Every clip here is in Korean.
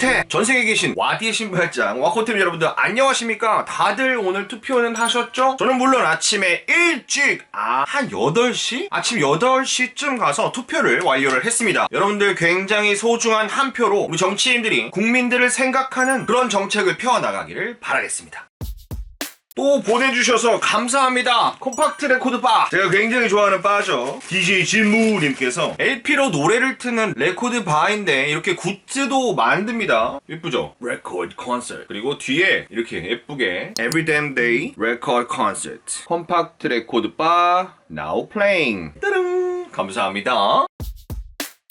와코테 전 세계에 계신 와디의 신발장 와코테 여러분들 안녕하십니까 다들 오늘 투표는 하셨죠? 저는 물론 아침에 일찍 아 한 8시? 아침 8시쯤 가서 투표를 완료를 했습니다 여러분들 굉장히 소중한 한 표로 우리 정치인들이 국민들을 생각하는 그런 정책을 펴나가기를 바라겠습니다 또 보내주셔서 감사합니다. 콤팍트 레코드 바. 제가 굉장히 좋아하는 바죠. DJ 진무님께서 LP로 노래를 트는 레코드 바인데 이렇게 굿즈도 만듭니다. 예쁘죠? 레코드 콘서트. 그리고 뒤에 이렇게 예쁘게 Every Damn Day 레코드 콘서트. 콤팍트 레코드 바 Now Playing. 따릉. 감사합니다.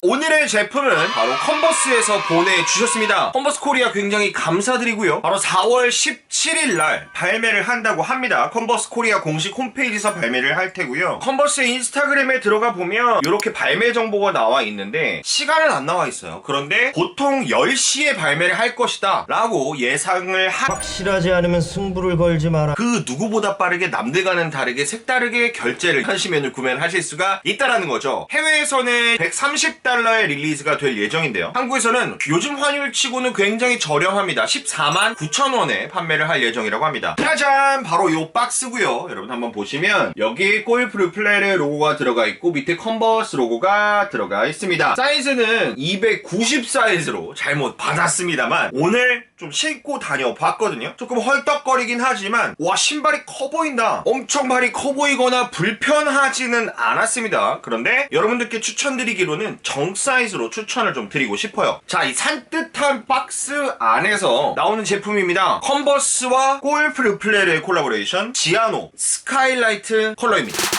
오늘의 제품은 바로 컨버스에서 보내주셨습니다. 컨버스 코리아 굉장히 감사드리고요. 바로 4월 17일 날 발매를 한다고 합니다. 컨버스 코리아 공식 홈페이지에서 발매를 할 테고요. 컨버스 인스타그램에 들어가 보면 이렇게 발매 정보가 나와 있는데 시간은 안 나와 있어요. 그런데 보통 10시에 발매를 할 것이다 라고 예상을 하... 확실하지 않으면 승부를 걸지 마라. 그 누구보다 빠르게 남들과는 다르게 색다르게 결제를 하시면 구매를 하실 수가 있다라는 거죠. 해외에서는 130달러의 릴리즈가 될 예정인데요. 한국에서는 요즘 환율 치고는 굉장히 저렴합니다. 14만 9천 원에 판매를 할 예정이라고 합니다. 짜잔! 바로 요 박스고요. 여러분 한번 보시면 여기 골프 플레르 로고가 들어가 있고 밑에 컨버스 로고가 들어가 있습니다. 사이즈는 290 사이즈로 잘못 받았습니다만 오늘 좀 신고 다녀봤거든요. 조금 헐떡거리긴 하지만 와 신발이 커 보인다. 엄청 발이 커 보이거나 불편하지는 않았습니다. 그런데 여러분들께 추천드리기로는 정 사이즈로 추천을 좀 드리고 싶어요. 자, 이 산뜻한 박스 안에서 나오는 제품입니다. 컨버스 와 골프 르플레르의 콜라보레이션 지아노 스카이라이트 컬러입니다.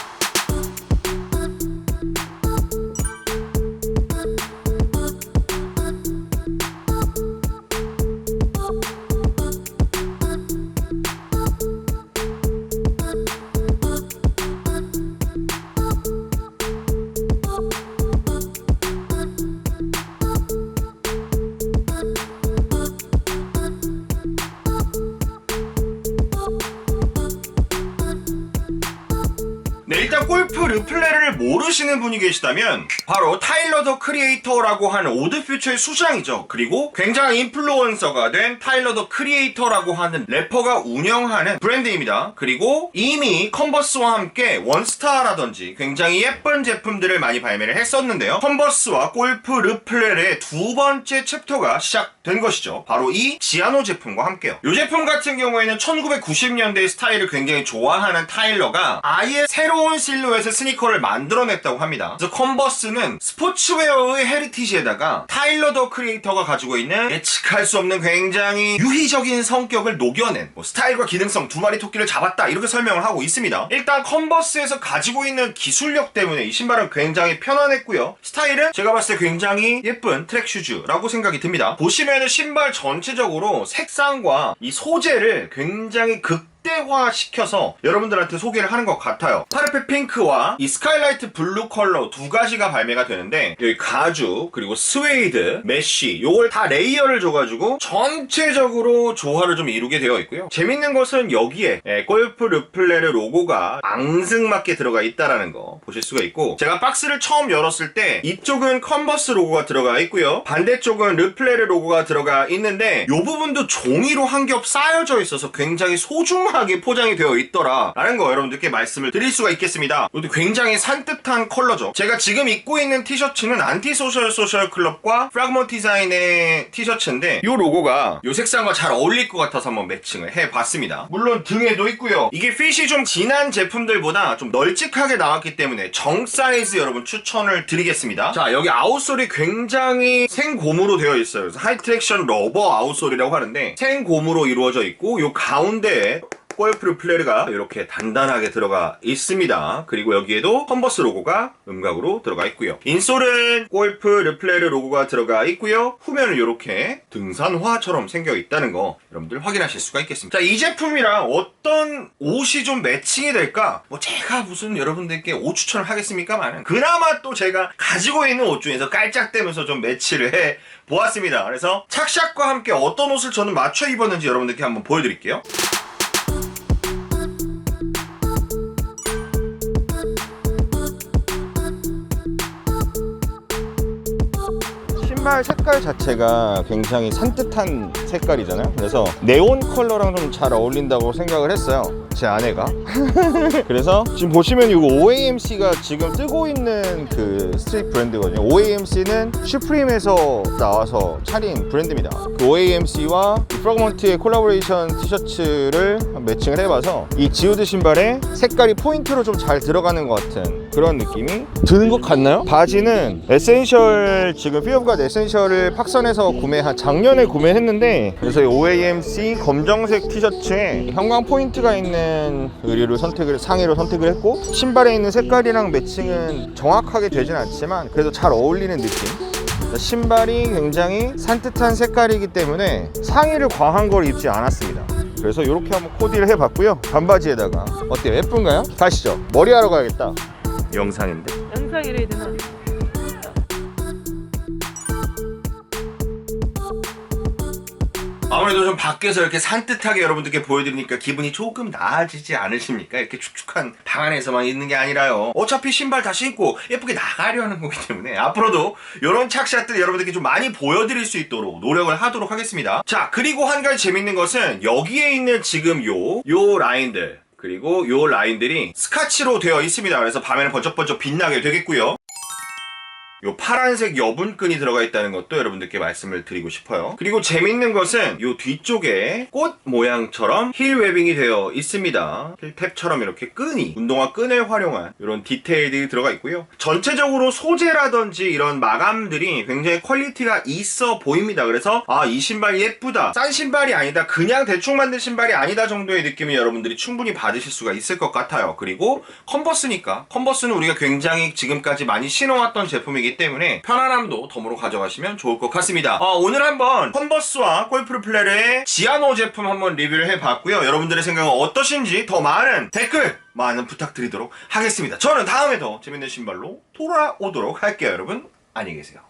골프 르플레를 모르시는 분이 계시다면 바로 타일러 더 크리에이터라고 하는 오드 퓨처의 수장이죠. 그리고 굉장한 인플루언서가 된 타일러 더 크리에이터라고 하는 래퍼가 운영하는 브랜드입니다. 그리고 이미 컨버스와 함께 원스타라든지 굉장히 예쁜 제품들을 많이 발매를 했었는데요. 컨버스와 골프 르플레의 두 번째 챕터가 시작된 것이죠. 바로 이 지아노 제품과 함께요. 이 제품 같은 경우에는 1990년대 스타일을 굉장히 좋아하는 타일러가 아예 새로운 실 루엣의 스니커를 만들어냈다고 합니다. 그래서 컨버스는 스포츠웨어의 헤리티지에다가 타일러 더 크리에이터가 가지고 있는 예측할 수 없는 굉장히 유희적인 성격을 녹여낸 뭐 스타일과 기능성 두 마리 토끼를 잡았다 이렇게 설명을 하고 있습니다. 일단 컨버스에서 가지고 있는 기술력 때문에 이 신발은 굉장히 편안했고요. 스타일은 제가 봤을 때 굉장히 예쁜 트랙 슈즈라고 생각이 듭니다. 보시면은 신발 전체적으로 색상과 이 소재를 굉장히 극 극대화 시켜서 여러분들한테 소개를 하는 것 같아요. 파르페 핑크와 이 스카이라이트 블루 컬러 두 가지가 발매가 되는데 여기 가죽 그리고 스웨이드 메쉬 요걸 다 레이어를 줘가지고 전체적으로 조화를 좀 이루게 되어 있고요. 재밌는 것은 여기에 예, 골프 르플레르 로고가 앙증맞게 들어가 있다라는 거 보실 수가 있고 제가 박스를 처음 열었을 때 이쪽은 컨버스 로고가 들어가 있고요. 반대쪽은 르플레르 로고가 들어가 있는데 요 부분도 종이로 한 겹 쌓여져 있어서 굉장히 소중 하게 포장이 되어 있더라 라는 거 여러분들께 말씀을 드릴 수가 있겠습니다. 이것도 굉장히 산뜻한 컬러죠. 제가 지금 입고 있는 티셔츠는 안티소셜 소셜 클럽과 프라그먼 디자인의 티셔츠인데 이 로고가 이 색상과 잘 어울릴 것 같아서 한번 매칭을 해봤습니다. 물론 등에도 있고요. 이게 핏이 좀 진한 제품들보다 좀 널찍하게 나왔기 때문에 정 사이즈 여러분 추천을 드리겠습니다. 자 여기 아웃솔이 굉장히 생고무로 되어 있어요. 그래서 하이트랙션 러버 아웃솔이라고 하는데 생고무로 이루어져 있고 요 가운데에 골프 플레르가 이렇게 단단하게 들어가 있습니다. 그리고 여기에도 컨버스 로고가 음각으로 들어가 있고요. 인솔은 골프 르플레르 로고가 들어가 있고요. 후면은 이렇게 등산화처럼 생겨 있다는 거 여러분들 확인하실 수가 있겠습니다. 자, 이 제품이랑 어떤 옷이 좀 매칭이 될까? 뭐 제가 무슨 여러분들께 옷 추천을 하겠습니까만은 그나마 또 제가 가지고 있는 옷 중에서 깔짝대면서 좀 매치를 해 보았습니다. 그래서 착샷과 함께 어떤 옷을 저는 맞춰 입었는지 여러분들께 한번 보여드릴게요. 신발 색깔 자체가 굉장히 산뜻한 색깔이잖아요. 그래서 네온 컬러랑 좀 잘 어울린다고 생각을 했어요. 제 아내가. 그래서 지금 보시면 이거 OAMC가 지금 뜨고 있는 그 스트릿 브랜드거든요. OAMC는 슈프림에서 나와서 차린 브랜드입니다. 그 OAMC와 프라그먼트의 콜라보레이션 티셔츠를 매칭을 해봐서 이 지우드 신발에 색깔이 포인트로 좀 잘 들어가는 것 같은 그런 느낌이 드는 것 같나요? 바지는 에센셜 지금 피어브가 에센셜을 팍선에서 구매한 작년에 구매했는데 그래서 이 OAMC 검정색 티셔츠에 형광 포인트가 있는 의류를 선택을 상의로 선택을 했고 신발에 있는 색깔이랑 매칭은 정확하게 되진 않지만 그래도 잘 어울리는 느낌 신발이 굉장히 산뜻한 색깔이기 때문에 상의를 과한 걸 입지 않았습니다. 그래서 이렇게 한번 코디를 해봤고요. 반바지에다가 어때요? 예쁜가요? 가시죠. 머리하러 가야겠다. 영상인데. 영상이래 되나? 아무래도 좀 밖에서 이렇게 산뜻하게 여러분들께 보여드리니까 기분이 조금 나아지지 않으십니까? 이렇게 축축한 방 안에서만 있는 게 아니라요. 어차피 신발 다 신고 예쁘게 나가려는 거기 때문에 앞으로도 이런 착샷들 여러분들께 좀 많이 보여드릴 수 있도록 노력을 하도록 하겠습니다. 자, 그리고 한 가지 재밌는 것은 여기에 있는 지금 요, 요 라인들. 그리고 요 라인들이 스카치로 되어 있습니다. 그래서 밤에는 번쩍번쩍 빛나게 되겠고요. 요 파란색 여분끈이 들어가 있다는 것도 여러분들께 말씀을 드리고 싶어요. 그리고 재밌는 것은 요 뒤쪽에 꽃 모양처럼 힐 웨빙이 되어 있습니다. 힐탭처럼 이렇게 끈이 운동화 끈을 활용한 이런 디테일들이 들어가 있고요. 전체적으로 소재라든지 이런 마감들이 굉장히 퀄리티가 있어 보입니다. 그래서 아 이 신발 예쁘다. 싼 신발이 아니다. 그냥 대충 만든 신발이 아니다 정도의 느낌을 여러분들이 충분히 받으실 수가 있을 것 같아요. 그리고 컨버스니까 컨버스는 우리가 굉장히 지금까지 많이 신어왔던 제품이기 되기 때문에 편안함도 덤으로 가져가시면 좋을 것 같습니다. 어, 오늘 한번 컨버스와 골프플레르의 지아노 제품 한번 리뷰를 해봤고요. 여러분들의 생각은 어떠신지 더 많은 댓글 많은 부탁드리도록 하겠습니다. 저는 다음에 더 재밌는 신발로 돌아오도록 할게요 여러분. 안녕히 계세요.